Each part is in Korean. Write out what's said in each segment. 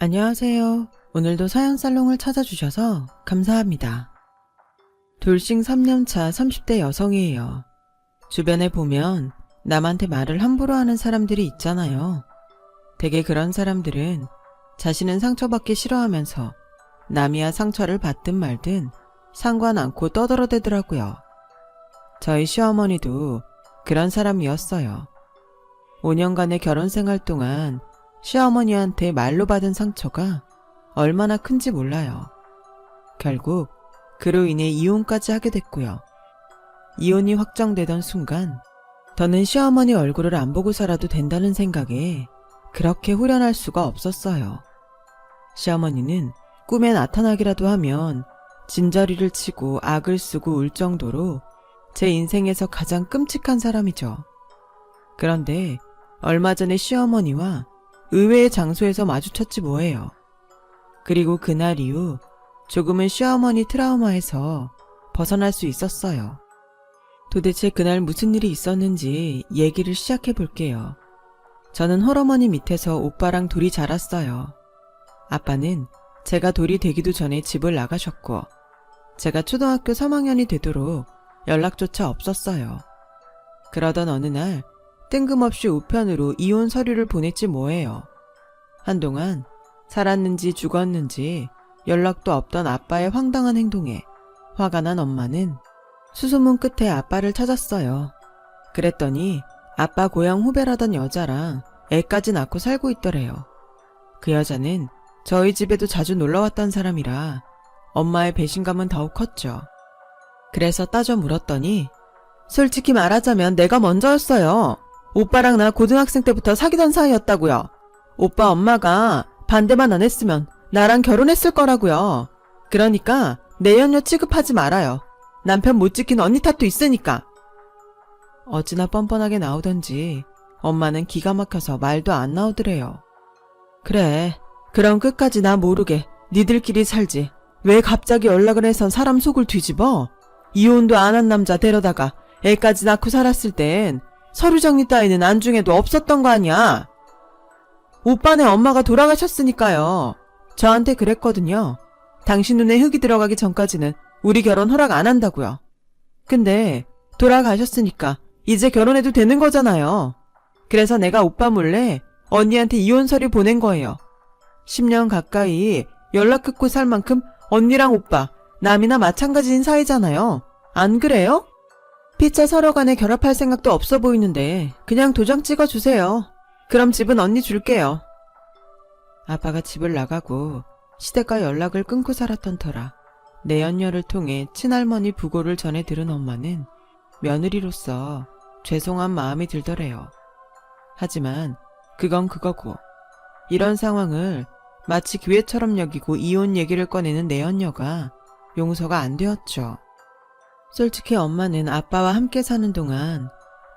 안녕하세요. 오늘도 사연살롱을 찾아주셔서 감사합니다. 돌싱 3년차 30대 여성이에요. 주변에 보면 남한테 말을 함부로 하는 사람들이 있잖아요. 되게 그런 사람들은 자신은 상처받기 싫어하면서 남이야 상처를 받든 말든 상관 않고 떠들어대더라고요. 저희 시어머니도 그런 사람이었어요. 5년간의 결혼 생활 동안 시어머니한테 말로 받은 상처가 얼마나 큰지 몰라요. 결국 그로 인해 이혼까지 하게 됐고요. 이혼이 확정되던 순간 더는 시어머니 얼굴을 안 보고 살아도 된다는 생각에 그렇게 후련할 수가 없었어요. 시어머니는 꿈에 나타나기라도 하면 진저리를 치고 악을 쓰고 울 정도로 제 인생에서 가장 끔찍한 사람이죠. 그런데 얼마 전에 시어머니와 의외의 장소에서 마주쳤지 뭐예요. 그리고 그날 이후 조금은 시어머니 트라우마에서 벗어날 수 있었어요. 도대체 그날 무슨 일이 있었는지 얘기를 시작해 볼게요. 저는 홀어머니 밑에서 오빠랑 둘이 자랐어요. 아빠는 제가 돌이 되기도 전에 집을 나가셨고, 제가 초등학교 3학년이 되도록 연락조차 없었어요. 그러던 어느 날 뜬금없이 우편으로 이혼 서류를 보냈지 뭐예요. 한동안 살았는지 죽었는지 연락도 없던 아빠의 황당한 행동에 화가 난 엄마는 수소문 끝에 아빠를 찾았어요. 그랬더니 아빠 고향 후배라던 여자랑 애까지 낳고 살고 있더래요. 그 여자는 저희 집에도 자주 놀러 왔던 사람이라 엄마의 배신감은 더욱 컸죠. 그래서 따져 물었더니 솔직히 말하자면 내가 먼저였어요. 오빠랑 나 고등학생 때부터 사귀던 사이였다고요. 오빠 엄마가 반대만 안 했으면 나랑 결혼했을 거라고요. 그러니까 내연녀 취급하지 말아요. 남편 못 지킨 언니 탓도 있으니까. 어찌나 뻔뻔하게 나오던지 엄마는 기가 막혀서 말도 안 나오더래요. 그래, 그럼 끝까지 나 모르게 니들끼리 살지. 왜 갑자기 연락을 해서 사람 속을 뒤집어? 이혼도 안 한 남자 데려다가 애까지 낳고 살았을 땐 서류 정리 따위는 안중에도 없었던 거 아니야? 오빠네 엄마가 돌아가셨으니까요. 저한테 그랬거든요. 당신 눈에 흙이 들어가기 전까지는 우리 결혼 허락 안 한다고요. 근데 돌아가셨으니까 이제 결혼해도 되는 거잖아요. 그래서 내가 오빠 몰래 언니한테 이혼 서류 보낸 거예요. 10년 가까이 연락 끊고 살 만큼 언니랑 오빠 남이나 마찬가지인 사이잖아요. 안 그래요? 피차 서로 간에 결합할 생각도 없어 보이는데 그냥 도장 찍어주세요. 그럼 집은 언니 줄게요. 아빠가 집을 나가고 시댁과 연락을 끊고 살았던 터라 내연녀를 통해 친할머니 부고를 전해 들은 엄마는 며느리로서 죄송한 마음이 들더래요. 하지만 그건 그거고 이런 상황을 마치 기회처럼 여기고 이혼 얘기를 꺼내는 내연녀가 용서가 안 되었죠. 솔직히 엄마는 아빠와 함께 사는 동안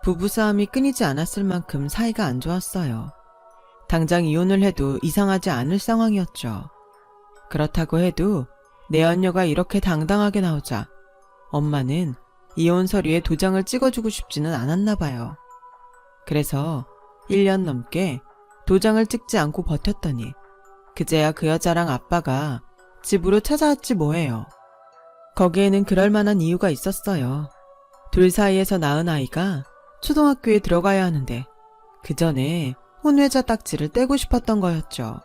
부부싸움이 끊이지 않았을 만큼 사이가 안 좋았어요. 당장 이혼을 해도 이상하지 않을 상황이었죠. 그렇다고 해도 내 언녀가 이렇게 당당하게 나오자 엄마는 이혼 서류에 도장을 찍어주고 싶지는 않았나 봐요. 그래서 1년 넘게 도장을 찍지 않고 버텼더니 그제야 그 여자랑 아빠가 집으로 찾아왔지 뭐예요. 거기에는 그럴 만한 이유가 있었어요. 둘 사이에서 낳은 아이가 초등학교에 들어가야 하는데 그 전에 혼외자 딱지를 떼고 싶었던 거였죠.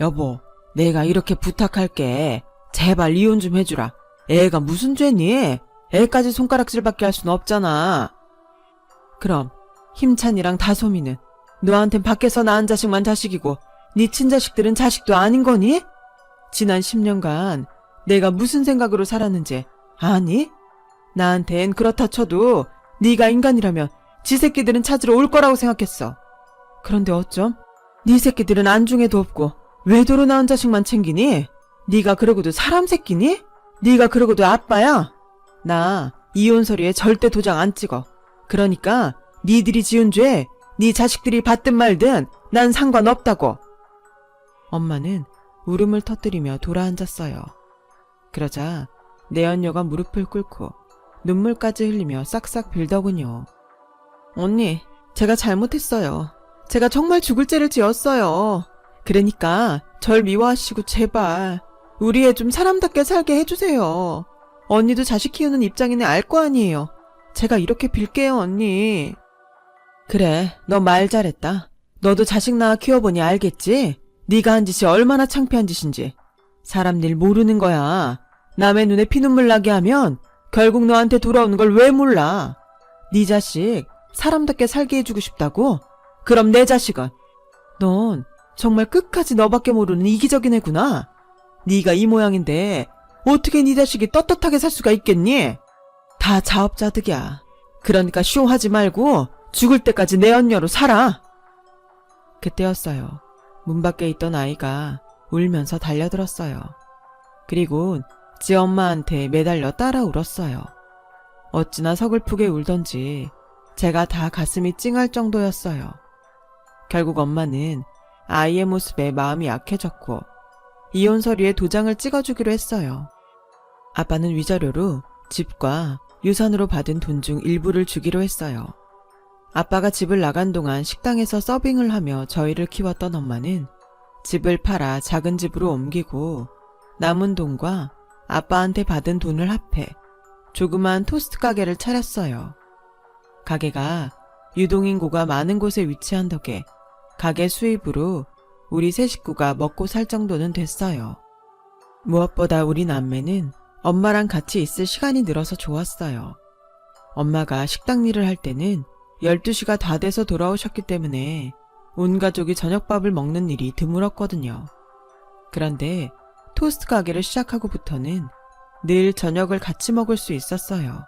여보, 내가 이렇게 부탁할게. 제발 이혼 좀 해주라. 애가 무슨 죄니? 애까지 손가락질밖에 할 순 없잖아. 그럼 힘찬이랑 다솜이는 너한텐 밖에서 낳은 자식만 자식이고 네 친자식들은 자식도 아닌 거니? 지난 10년간 내가 무슨 생각으로 살았는지 아니? 나한텐 그렇다 쳐도 네가 인간이라면 지 새끼들은 찾으러 올 거라고 생각했어. 그런데 어쩜? 네 새끼들은 안중에도 없고 외도로 낳은 자식만 챙기니? 네가 그러고도 사람 새끼니? 네가 그러고도 아빠야? 나 이혼 서류에 절대 도장 안 찍어. 그러니까 니들이 지은 죄, 네 자식들이 받든 말든 난 상관없다고. 엄마는 울음을 터뜨리며 돌아앉았어요. 그러자 내연녀가 무릎을 꿇고 눈물까지 흘리며 싹싹 빌더군요. 언니, 제가 잘못했어요. 제가 정말 죽을 죄를 지었어요. 그러니까 절 미워하시고 제발 우리 애 좀 사람답게 살게 해주세요. 언니도 자식 키우는 입장이네 알 거 아니에요. 제가 이렇게 빌게요 언니. 그래 너 말 잘했다. 너도 자식 낳아 키워보니 알겠지? 네가 한 짓이 얼마나 창피한 짓인지. 사람 일 모르는 거야. 남의 눈에 피눈물 나게 하면 결국 너한테 돌아오는 걸 왜 몰라? 네 자식 사람답게 살게 해주고 싶다고? 그럼 내 자식은? 넌 정말 끝까지 너밖에 모르는 이기적인 애구나. 네가 이 모양인데 어떻게 네 자식이 떳떳하게 살 수가 있겠니? 다 자업자득이야. 그러니까 쇼하지 말고 죽을 때까지 내 언녀로 살아. 그때였어요. 문 밖에 있던 아이가 울면서 달려들었어요. 그리고 지 엄마한테 매달려 따라 울었어요. 어찌나 서글프게 울던지 제가 다 가슴이 찡할 정도였어요. 결국 엄마는 아이의 모습에 마음이 약해졌고 이혼 서류에 도장을 찍어주기로 했어요. 아빠는 위자료로 집과 유산으로 받은 돈 중 일부를 주기로 했어요. 아빠가 집을 나간 동안 식당에서 서빙을 하며 저희를 키웠던 엄마는 집을 팔아 작은 집으로 옮기고 남은 돈과 아빠한테 받은 돈을 합해 조그만 토스트 가게를 차렸어요. 가게가 유동인구가 많은 곳에 위치한 덕에 가게 수입으로 우리 세 식구가 먹고 살 정도는 됐어요. 무엇보다 우리 남매는 엄마랑 같이 있을 시간이 늘어서 좋았어요. 엄마가 식당 일을 할 때는 12시가 다 돼서 돌아오셨기 때문에 온 가족이 저녁밥을 먹는 일이 드물었거든요. 그런데 토스트 가게를 시작하고부터는 늘 저녁을 같이 먹을 수 있었어요.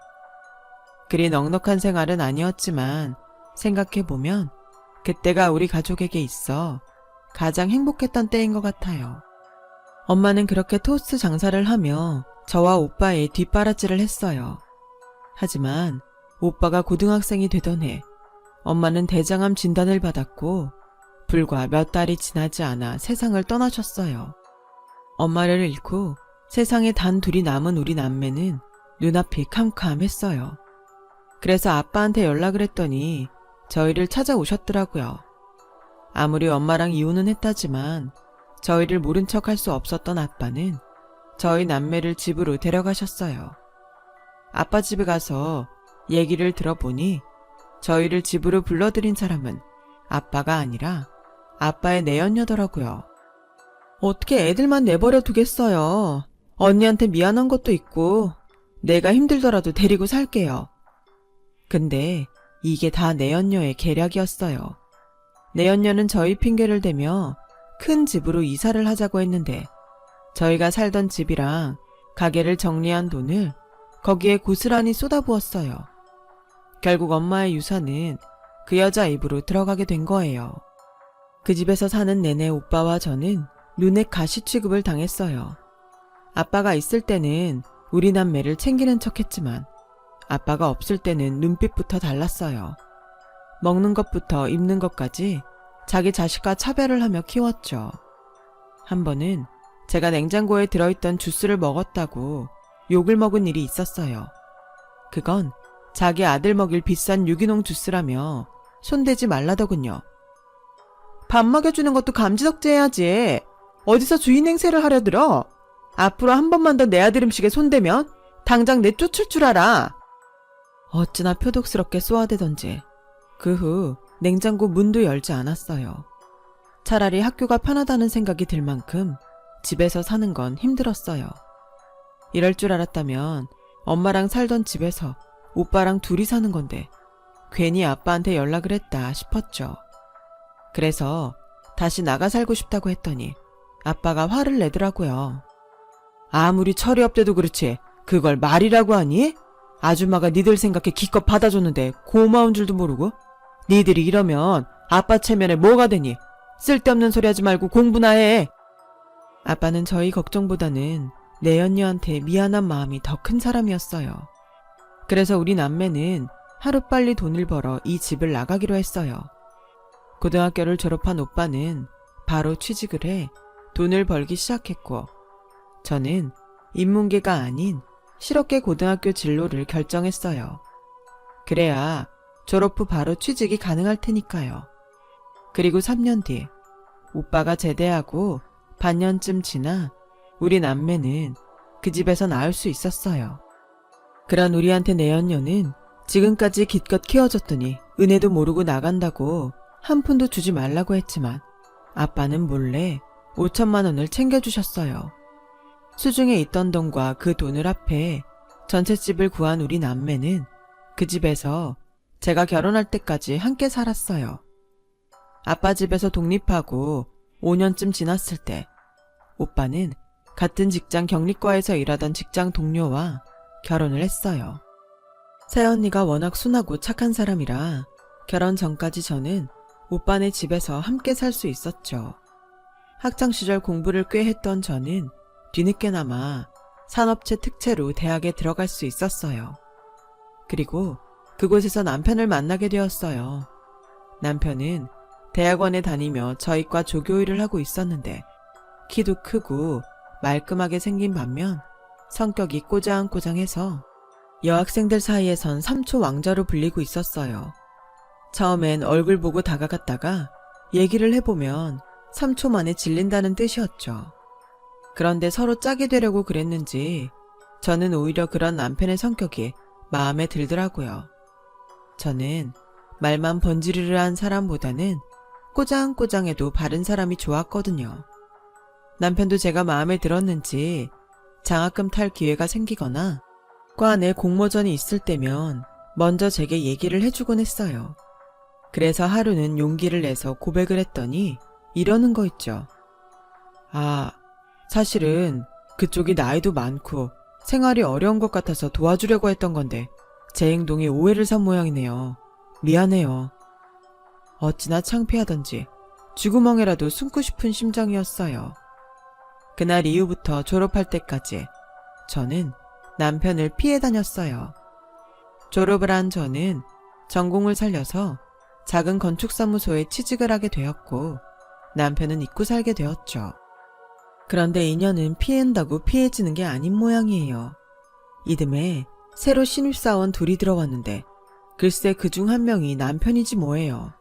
그리 넉넉한 생활은 아니었지만 생각해보면 그때가 우리 가족에게 있어 가장 행복했던 때인 것 같아요. 엄마는 그렇게 토스트 장사를 하며 저와 오빠의 뒷바라지를 했어요. 하지만 오빠가 고등학생이 되던 해 엄마는 대장암 진단을 받았고 불과 몇 달이 지나지 않아 세상을 떠나셨어요. 엄마를 잃고 세상에 단 둘이 남은 우리 남매는 눈앞이 캄캄했어요. 그래서 아빠한테 연락을 했더니 저희를 찾아오셨더라고요. 아무리 엄마랑 이혼은 했다지만 저희를 모른 척 할 수 없었던 아빠는 저희 남매를 집으로 데려가셨어요. 아빠 집에 가서 얘기를 들어보니 저희를 집으로 불러들인 사람은 아빠가 아니라 아빠의 내연녀더라고요. 어떻게 애들만 내버려 두겠어요. 언니한테 미안한 것도 있고 내가 힘들더라도 데리고 살게요. 근데 이게 다 내연녀의 계략이었어요. 내연녀는 저희 핑계를 대며 큰 집으로 이사를 하자고 했는데 저희가 살던 집이랑 가게를 정리한 돈을 거기에 고스란히 쏟아부었어요. 결국 엄마의 유산은 그 여자 입으로 들어가게 된 거예요. 그 집에서 사는 내내 오빠와 저는 눈에 가시 취급을 당했어요. 아빠가 있을 때는 우리 남매를 챙기는 척 했지만 아빠가 없을 때는 눈빛부터 달랐어요. 먹는 것부터 입는 것까지 자기 자식과 차별을 하며 키웠죠. 한 번은 제가 냉장고에 들어있던 주스를 먹었다고 욕을 먹은 일이 있었어요. 그건 자기 아들 먹일 비싼 유기농 주스라며 손대지 말라더군요. 밥 먹여주는 것도 감지덕지해야지. 어디서 주인 행세를 하려 들어? 앞으로 한 번만 더 내 아들 음식에 손대면 당장 내쫓을 줄 알아. 어찌나 표독스럽게 쏘아대던지 그 후 냉장고 문도 열지 않았어요. 차라리 학교가 편하다는 생각이 들 만큼 집에서 사는 건 힘들었어요. 이럴 줄 알았다면 엄마랑 살던 집에서 오빠랑 둘이 사는 건데 괜히 아빠한테 연락을 했다 싶었죠. 그래서 다시 나가 살고 싶다고 했더니 아빠가 화를 내더라고요. 아무리 철이 없대도 그렇지 그걸 말이라고 하니? 아줌마가 니들 생각해 기껏 받아줬는데 고마운 줄도 모르고 니들이 이러면 아빠 체면에 뭐가 되니? 쓸데없는 소리 하지 말고 공부나 해. 아빠는 저희 걱정보다는 내연녀한테 미안한 마음이 더 큰 사람이었어요. 그래서 우리 남매는 하루빨리 돈을 벌어 이 집을 나가기로 했어요. 고등학교를 졸업한 오빠는 바로 취직을 해 돈을 벌기 시작했고, 저는 인문계가 아닌 실업계 고등학교 진로를 결정했어요. 그래야 졸업 후 바로 취직이 가능할 테니까요. 그리고 3년 뒤, 오빠가 제대하고 반년쯤 지나 우리 남매는 그 집에서 나을 수 있었어요. 그런 우리한테 내연녀는 지금까지 기껏 키워줬더니 은혜도 모르고 나간다고 한 푼도 주지 말라고 했지만 아빠는 몰래 5천만 원을 챙겨주셨어요. 수중에 있던 돈과 그 돈을 합해 전체 집을 구한 우리 남매는 그 집에서 제가 결혼할 때까지 함께 살았어요. 아빠 집에서 독립하고 5년쯤 지났을 때 오빠는 같은 직장 격리과에서 일하던 직장 동료와 결혼을 했어요. 새언니가 워낙 순하고 착한 사람이라 결혼 전까지 저는 오빠네 집에서 함께 살 수 있었죠. 학창시절 공부를 꽤 했던 저는 뒤늦게나마 산업체 특채로 대학에 들어갈 수 있었어요. 그리고 그곳에서 남편을 만나게 되었어요. 남편은 대학원에 다니며 저희과 조교 일을 하고 있었는데 키도 크고 말끔하게 생긴 반면 성격이 꼬장꼬장해서 여학생들 사이에선 삼초 왕자로 불리고 있었어요. 처음엔 얼굴 보고 다가갔다가 얘기를 해보면 3초 만에 질린다는 뜻이었죠. 그런데 서로 짝이 되려고 그랬는지 저는 오히려 그런 남편의 성격이 마음에 들더라고요. 저는 말만 번지르르한 사람보다는 꼬장꼬장해도 바른 사람이 좋았거든요. 남편도 제가 마음에 들었는지 장학금 탈 기회가 생기거나 과 내 공모전이 있을 때면 먼저 제게 얘기를 해주곤 했어요. 그래서 하루는 용기를 내서 고백을 했더니 이러는 거 있죠. 아, 사실은 그쪽이 나이도 많고 생활이 어려운 것 같아서 도와주려고 했던 건데 제 행동에 오해를 산 모양이네요. 미안해요. 어찌나 창피하던지 쥐구멍에라도 숨고 싶은 심정이었어요. 그날 이후부터 졸업할 때까지 저는 남편을 피해 다녔어요. 졸업을 한 저는 전공을 살려서 작은 건축사무소에 취직을 하게 되었고 남편은 잊고 살게 되었죠. 그런데 인연은 피한다고 피해지는 게 아닌 모양이에요. 이듬해 새로 신입사원 둘이 들어왔는데 글쎄 그 중 한 명이 남편이지 뭐예요.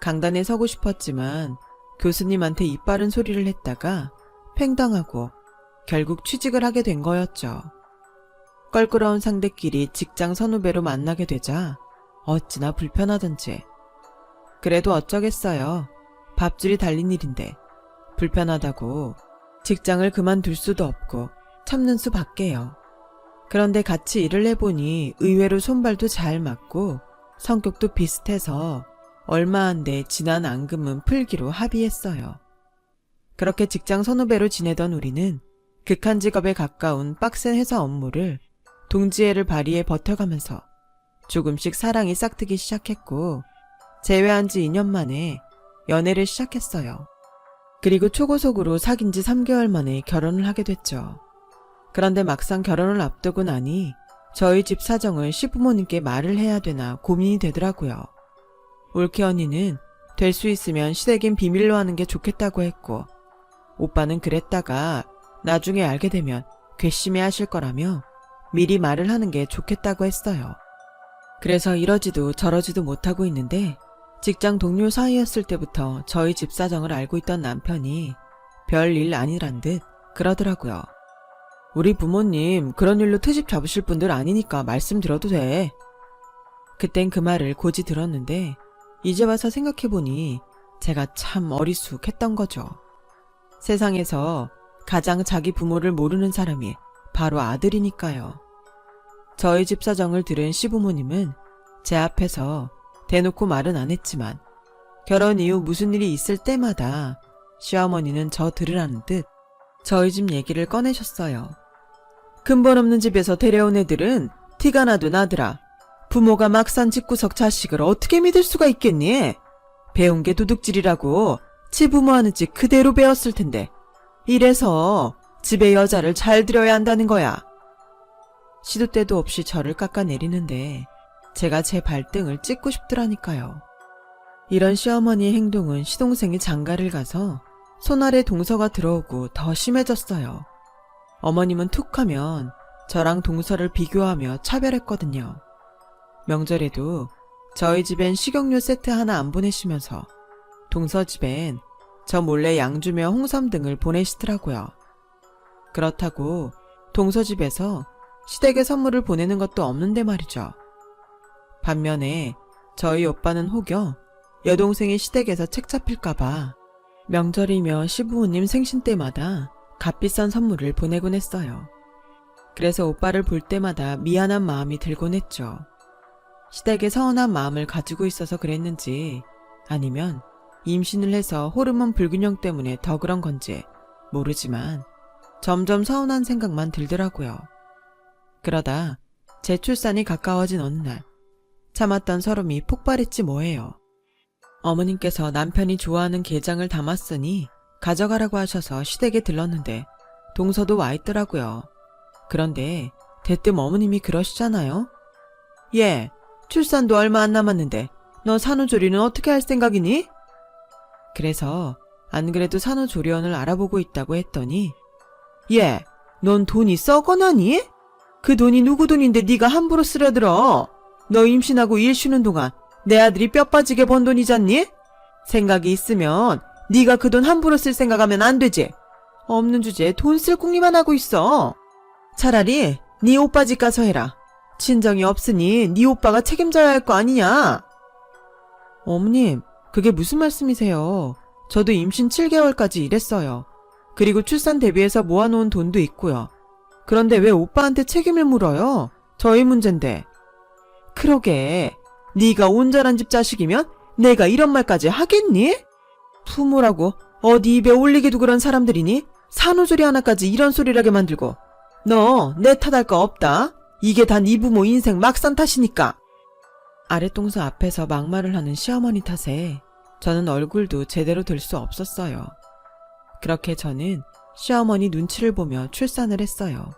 강단에 서고 싶었지만 교수님한테 이빠른 소리를 했다가 팽당하고 결국 취직을 하게 된 거였죠. 껄끄러운 상대끼리 직장 선후배로 만나게 되자 어찌나 불편하던지. 그래도 어쩌겠어요. 밥줄이 달린 일인데 불편하다고 직장을 그만둘 수도 없고 참는 수밖에요. 그런데 같이 일을 해보니 의외로 손발도 잘 맞고 성격도 비슷해서 얼마 안 돼 지난 앙금은 풀기로 합의했어요. 그렇게 직장 선후배로 지내던 우리는 극한 직업에 가까운 빡센 회사 업무를 동지애를 발휘해 버텨가면서 조금씩 사랑이 싹트기 시작했고 재회한 지 2년 만에 연애를 시작했어요. 그리고 초고속으로 사귄 지 3개월 만에 결혼을 하게 됐죠. 그런데 막상 결혼을 앞두고 나니 저희 집 사정을 시부모님께 말을 해야 되나 고민이 되더라고요. 올케 언니는 될 수 있으면 시댁인 비밀로 하는 게 좋겠다고 했고 오빠는 그랬다가 나중에 알게 되면 괘씸해 하실 거라며 미리 말을 하는 게 좋겠다고 했어요. 그래서 이러지도 저러지도 못하고 있는데 직장 동료 사이였을 때부터 저희 집 사정을 알고 있던 남편이 별일 아니란 듯 그러더라고요. 우리 부모님 그런 일로 트집 잡으실 분들 아니니까 말씀드려도 돼. 그땐 그 말을 고지 들었는데 이제 와서 생각해보니 제가 참 어리숙했던 거죠. 세상에서 가장 자기 부모를 모르는 사람이 바로 아들이니까요. 저희 집 사정을 들은 시부모님은 제 앞에서 대놓고 말은 안 했지만 결혼 이후 무슨 일이 있을 때마다 시어머니는 저 들으라는 듯 저희 집 얘기를 꺼내셨어요. 근본 없는 집에서 데려온 애들은 티가 나도 나더라. 부모가 막산 집구석 자식을 어떻게 믿을 수가 있겠니? 배운 게 도둑질이라고 지부모 하는 짓 그대로 배웠을 텐데. 이래서 집에 여자를 잘 들여야 한다는 거야. 시도 때도 없이 저를 깎아내리는데 제가 제 발등을 찍고 싶더라니까요. 이런 시어머니의 행동은 시동생이 장가를 가서 손 아래 동서가 들어오고 더 심해졌어요. 어머님은 툭 하면 저랑 동서를 비교하며 차별했거든요. 명절에도 저희 집엔 식용유 세트 하나 안 보내시면서 동서 집엔 저 몰래 양주며 홍삼 등을 보내시더라고요. 그렇다고 동서 집에서 시댁에 선물을 보내는 것도 없는데 말이죠. 반면에 저희 오빠는 혹여 여동생이 시댁에서 책 잡힐까봐 명절이며 시부모님 생신 때마다 값비싼 선물을 보내곤 했어요. 그래서 오빠를 볼 때마다 미안한 마음이 들곤 했죠. 시댁에 서운한 마음을 가지고 있어서 그랬는지 아니면 임신을 해서 호르몬 불균형 때문에 더 그런 건지 모르지만 점점 서운한 생각만 들더라고요. 그러다 제 출산이 가까워진 어느 날 참았던 서름이 폭발했지 뭐예요. 어머님께서 남편이 좋아하는 게장을 담았으니 가져가라고 하셔서 시댁에 들렀는데 동서도 와 있더라고요. 그런데 대뜸 어머님이 그러시잖아요. 예, 출산도 얼마 안 남았는데 너 산후조리는 어떻게 할 생각이니? 그래서 안 그래도 산후조리원을 알아보고 있다고 했더니 예, 넌 돈이 썩어나니? 그 돈이 누구 돈인데 네가 함부로 쓰려들어? 너 임신하고 일 쉬는 동안 내 아들이 뼈 빠지게 번 돈이잖니? 생각이 있으면 네가 그 돈 함부로 쓸 생각하면 안 되지. 없는 주제에 돈 쓸 궁리만 하고 있어. 차라리 네 오빠 집 가서 해라. 친정이 없으니 네 오빠가 책임져야 할 거 아니냐? 어머님, 그게 무슨 말씀이세요? 저도 임신 7개월까지 일했어요. 그리고 출산 대비해서 모아놓은 돈도 있고요. 그런데 왜 오빠한테 책임을 물어요? 저희 문제인데. 그러게. 네가 온전한 집 자식이면 내가 이런 말까지 하겠니? 부모라고 어디 입에 올리기도 그런 사람들이니? 산후조리 하나까지 이런 소리를 하게 만들고. 너 내 탓할 거 없다. 이게 다 네 부모 인생 막산 탓이니까. 아랫동서 앞에서 막말을 하는 시어머니 탓에 저는 얼굴도 제대로 들 수 없었어요. 그렇게 저는 시어머니 눈치를 보며 출산을 했어요.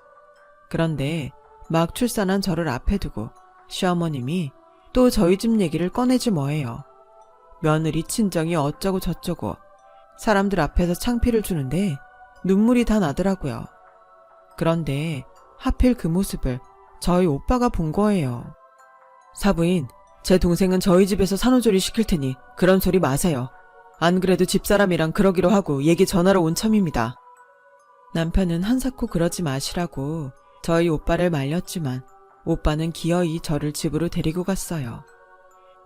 그런데 막 출산한 저를 앞에 두고 시어머님이 또 저희 집 얘기를 꺼내지 뭐예요. 며느리 친정이 어쩌고 저쩌고 사람들 앞에서 창피를 주는데 눈물이 다 나더라고요. 그런데 하필 그 모습을 저희 오빠가 본 거예요. 사부인, 제 동생은 저희 집에서 산후조리 시킬 테니 그런 소리 마세요. 안 그래도 집사람이랑 그러기로 하고 얘기 전하러 온 참입니다. 남편은 한사코 그러지 마시라고 저희 오빠를 말렸지만 오빠는 기어이 저를 집으로 데리고 갔어요.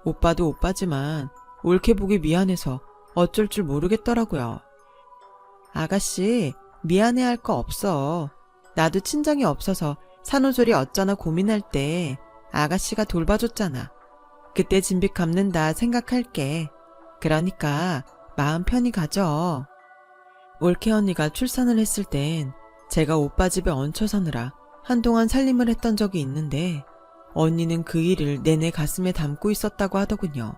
오빠도 오빠지만 옳게 보기 미안해서 어쩔 줄 모르겠더라고요. 아가씨, 미안해 할 거 없어. 나도 친정이 없어서 산후조리 어쩌나 고민할 때 아가씨가 돌봐줬잖아. 그때 진빚 갚는다 생각할게. 그러니까 마음 편히 가져. 올케 언니가 출산을 했을 땐 제가 오빠 집에 얹혀 사느라 한동안 살림을 했던 적이 있는데 언니는 그 일을 내내 가슴에 담고 있었다고 하더군요.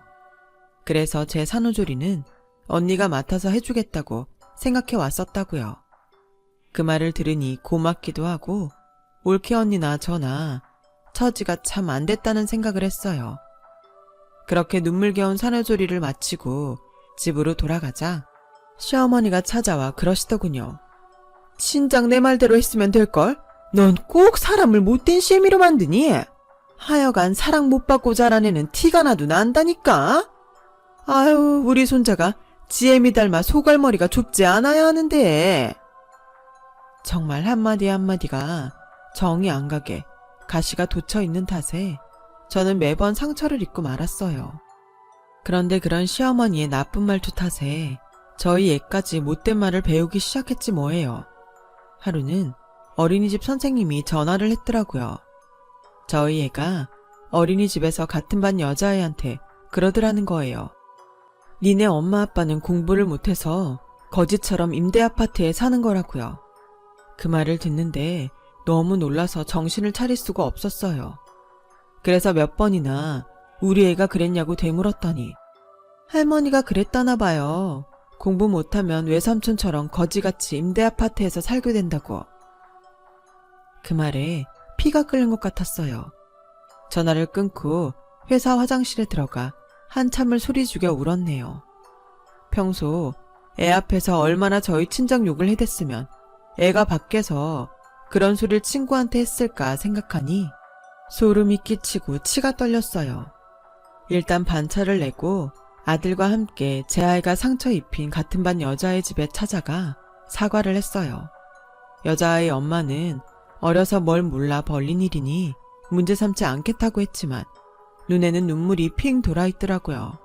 그래서 제 산후조리는 언니가 맡아서 해주겠다고 생각해 왔었다고요. 그 말을 들으니 고맙기도 하고 올케 언니나 저나 처지가 참 안 됐다는 생각을 했어요. 그렇게 눈물겨운 산후조리를 마치고 집으로 돌아가자 시어머니가 찾아와 그러시더군요. 친장 내 말대로 했으면 될걸? 넌 꼭 사람을 못된 시애미로 만드니? 하여간 사랑 못 받고 자란 애는 티가 나도 난다니까? 아유, 우리 손자가 지애미 닮아 소갈머리가 좁지 않아야 하는데. 정말 한마디 한마디가 정이 안 가게 가시가 돋쳐 있는 탓에 저는 매번 상처를 입고 말았어요. 그런데 그런 시어머니의 나쁜 말투 탓에 저희 애까지 못된 말을 배우기 시작했지 뭐예요. 하루는 어린이집 선생님이 전화를 했더라고요. 저희 애가 어린이집에서 같은 반 여자애한테 그러더라는 거예요. 니네 엄마 아빠는 공부를 못해서 거지처럼 임대 아파트에 사는 거라고요. 그 말을 듣는데 너무 놀라서 정신을 차릴 수가 없었어요. 그래서 몇 번이나 우리 애가 그랬냐고 되물었더니 할머니가 그랬다나 봐요. 공부 못하면 외삼촌처럼 거지같이 임대 아파트에서 살게 된다고. 그 말에 피가 끓는 것 같았어요. 전화를 끊고 회사 화장실에 들어가 한참을 소리 죽여 울었네요. 평소 애 앞에서 얼마나 저희 친정 욕을 해댔으면 애가 밖에서 그런 소리를 친구한테 했을까 생각하니 소름이 끼치고 치가 떨렸어요. 일단 반차를 내고 아들과 함께 제 아이가 상처 입힌 같은 반 여자의 집에 찾아가 사과를 했어요. 여자아이 엄마는 어려서 뭘 몰라 벌린 일이니 문제 삼지 않겠다고 했지만 눈에는 눈물이 핑 돌아 있더라고요.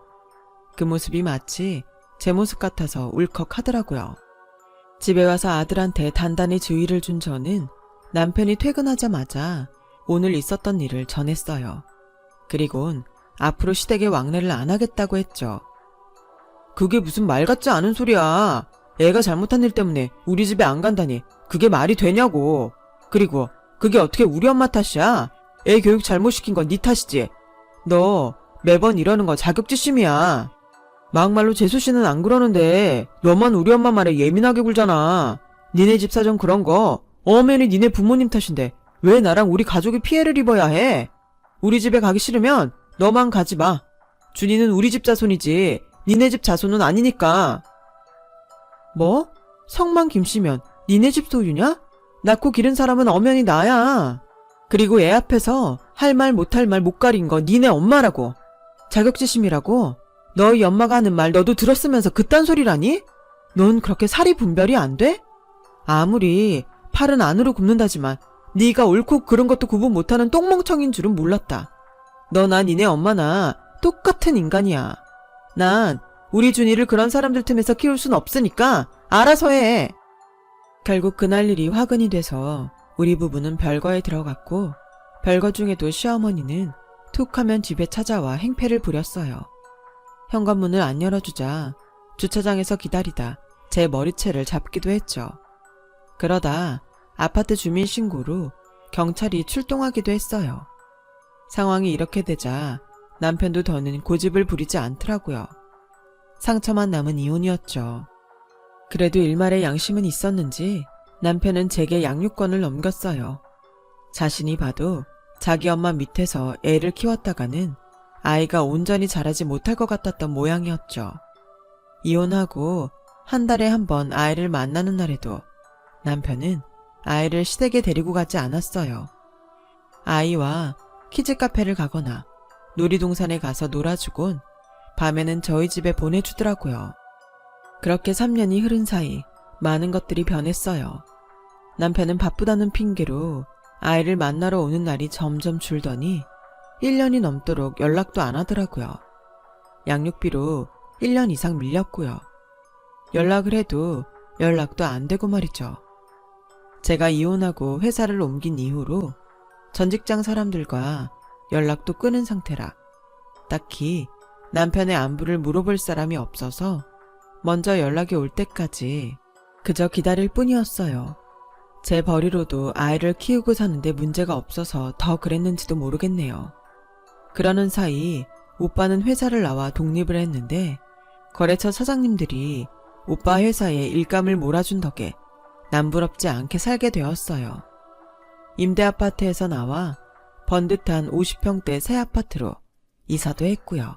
그 모습이 마치 제 모습 같아서 울컥하더라고요. 집에 와서 아들한테 단단히 주의를 준 저는 남편이 퇴근하자마자 오늘 있었던 일을 전했어요. 그리곤 앞으로 시댁에 왕래를 안 하겠다고 했죠. 그게 무슨 말 같지 않은 소리야. 애가 잘못한 일 때문에 우리 집에 안 간다니 그게 말이 되냐고. 그리고 그게 어떻게 우리 엄마 탓이야? 애 교육 잘못 시킨 건 네 탓이지. 너 매번 이러는 거 자격지심이야. 막말로 재수 씨는 안 그러는데 너만 우리 엄마 말에 예민하게 굴잖아. 니네 집 사정 그런 거 엄연히 니네 부모님 탓인데 왜 나랑 우리 가족이 피해를 입어야 해? 우리 집에 가기 싫으면 너만 가지 마. 준이는 우리 집 자손이지 니네 집 자손은 아니니까. 뭐? 성만 김씨면 니네 집 소유냐? 낳고 기른 사람은 엄연히 나야. 그리고 애 앞에서 할 말 못할 말 못 가린 거 니네 엄마라고. 자격지심이라고? 너희 엄마가 하는 말 너도 들었으면서 그딴 소리라니? 넌 그렇게 살이 분별이 안 돼? 아무리 팔은 안으로 굽는다지만 네가 옳고 그른 것도 구분 못하는 똥멍청인 줄은 몰랐다. 너나 니네 엄마나 똑같은 인간이야. 난 우리 준이를 그런 사람들 틈에서 키울 순 없으니까 알아서 해. 결국 그날 일이 화근이 돼서 우리 부부는 별거에 들어갔고 별거 중에도 시어머니는 툭 하면 집에 찾아와 행패를 부렸어요. 현관문을 안 열어주자 주차장에서 기다리다 제 머리채를 잡기도 했죠. 그러다 아파트 주민 신고로 경찰이 출동하기도 했어요. 상황이 이렇게 되자 남편도 더는 고집을 부리지 않더라고요. 상처만 남은 이혼이었죠. 그래도 일말의 양심은 있었는지 남편은 제게 양육권을 넘겼어요. 자신이 봐도 자기 엄마 밑에서 애를 키웠다가는 아이가 온전히 자라지 못할 것 같았던 모양이었죠. 이혼하고 한 달에 한 번 아이를 만나는 날에도 남편은 아이를 시댁에 데리고 가지 않았어요. 아이와 키즈 카페를 가거나 놀이동산에 가서 놀아주곤 밤에는 저희 집에 보내주더라고요. 그렇게 3년이 흐른 사이 많은 것들이 변했어요. 남편은 바쁘다는 핑계로 아이를 만나러 오는 날이 점점 줄더니 1년이 넘도록 연락도 안 하더라고요. 양육비로 1년 이상 밀렸고요. 연락을 해도 연락도 안 되고 말이죠. 제가 이혼하고 회사를 옮긴 이후로 전 직장 사람들과 연락도 끊은 상태라 딱히 남편의 안부를 물어볼 사람이 없어서 먼저 연락이 올 때까지 그저 기다릴 뿐이었어요. 제 벌이로도 아이를 키우고 사는데 문제가 없어서 더 그랬는지도 모르겠네요. 그러는 사이 오빠는 회사를 나와 독립을 했는데 거래처 사장님들이 오빠 회사에 일감을 몰아준 덕에 남부럽지 않게 살게 되었어요. 임대 아파트에서 나와 번듯한 50평대 새 아파트로 이사도 했고요.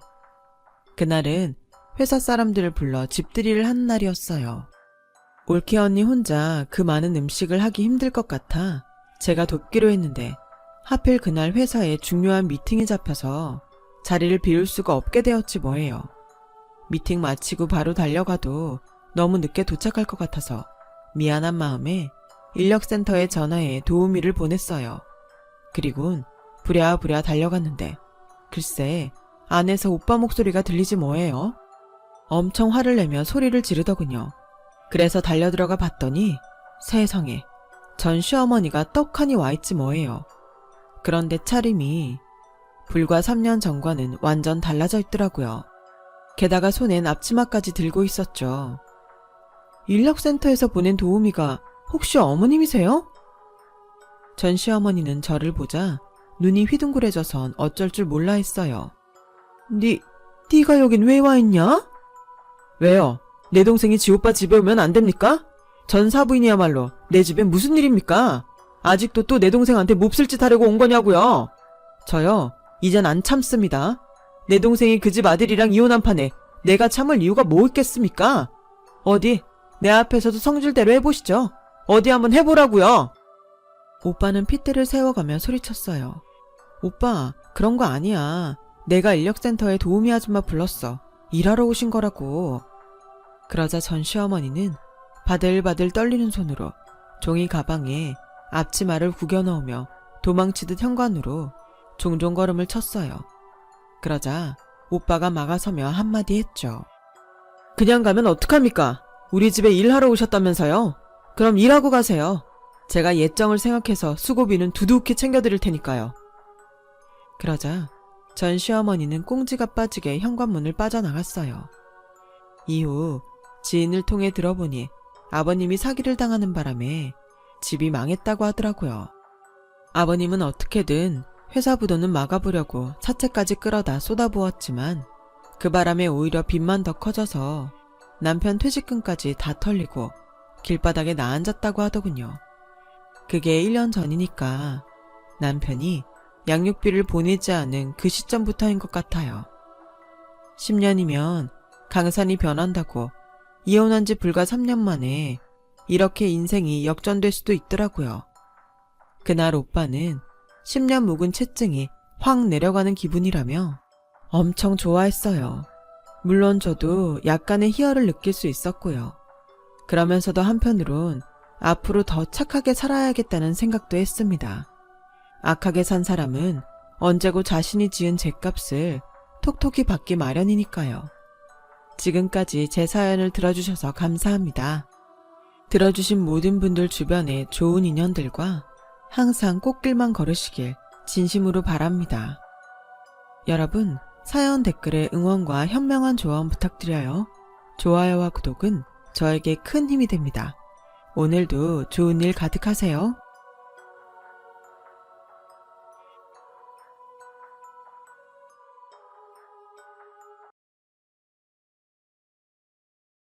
그날은 회사 사람들을 불러 집들이를 하는 날이었어요. 올케 언니 혼자 그 많은 음식을 하기 힘들 것 같아 제가 돕기로 했는데 하필 그날 회사에 중요한 미팅이 잡혀서 자리를 비울 수가 없게 되었지 뭐예요. 미팅 마치고 바로 달려가도 너무 늦게 도착할 것 같아서 미안한 마음에 인력센터에 전화해 도우미를 보냈어요. 그리곤 부랴부랴 달려갔는데 글쎄 안에서 오빠 목소리가 들리지 뭐예요. 엄청 화를 내며 소리를 지르더군요. 그래서 달려 들어가 봤더니 세상에 전 시어머니가 떡하니 와있지 뭐예요. 그런데 차림이 불과 3년 전과는 완전 달라져 있더라고요. 게다가 손엔 앞치마까지 들고 있었죠. 인력센터에서 보낸 도우미가 혹시 어머님이세요? 전 시어머니는 저를 보자 눈이 휘둥그레져선 어쩔 줄 몰라 했어요. 니, 니가 여긴 왜 와 있냐? 왜요? 내 동생이 지 오빠 집에 오면 안 됩니까? 전 사부인이야말로 내 집엔 무슨 일입니까? 아직도 또 내 동생한테 몹쓸 짓 하려고 온 거냐고요? 저요, 이젠 안 참습니다. 내 동생이 그 집 아들이랑 이혼한 판에 내가 참을 이유가 뭐 있겠습니까? 어디, 내 앞에서도 성질대로 해보시죠. 어디 한번 해보라고요. 오빠는 핏대를 세워가며 소리쳤어요. 오빠, 그런 거 아니야. 내가 인력센터에 도우미 아줌마 불렀어. 일하러 오신 거라고. 그러자 전 시어머니는 바들바들 떨리는 손으로 종이 가방에 앞치마를 구겨 넣으며 도망치듯 현관으로 종종 걸음을 쳤어요. 그러자 오빠가 막아서며 한마디 했죠. 그냥 가면 어떡합니까? 우리 집에 일하러 오셨다면서요? 그럼 일하고 가세요. 제가 예정을 생각해서 수고비는 두둑히 챙겨드릴 테니까요. 그러자 전 시어머니는 꽁지가 빠지게 현관문을 빠져나갔어요. 이후 지인을 통해 들어보니 아버님이 사기를 당하는 바람에 집이 망했다고 하더라고요. 아버님은 어떻게든 회사 부도는 막아보려고 사채까지 끌어다 쏟아부었지만 그 바람에 오히려 빚만 더 커져서 남편 퇴직금까지 다 털리고 길바닥에 나앉았다고 하더군요. 그게 1년 전이니까 남편이 양육비를 보내지 않은 그 시점부터인 것 같아요. 10년이면 강산이 변한다고 이혼한 지 불과 3년 만에 이렇게 인생이 역전될 수도 있더라고요. 그날 오빠는 10년 묵은 채증이 확 내려가는 기분이라며 엄청 좋아했어요. 물론 저도 약간의 희열을 느낄 수 있었고요. 그러면서도 한편으론 앞으로 더 착하게 살아야겠다는 생각도 했습니다. 악하게 산 사람은 언제고 자신이 지은 죄값을 톡톡히 받기 마련이니까요. 지금까지 제 사연을 들어주셔서 감사합니다. 들어주신 모든 분들 주변에 좋은 인연들과 항상 꽃길만 걸으시길 진심으로 바랍니다. 여러분, 사연 댓글에 응원과 현명한 조언 부탁드려요. 좋아요와 구독은 저에게 큰 힘이 됩니다. 오늘도 좋은 일 가득하세요.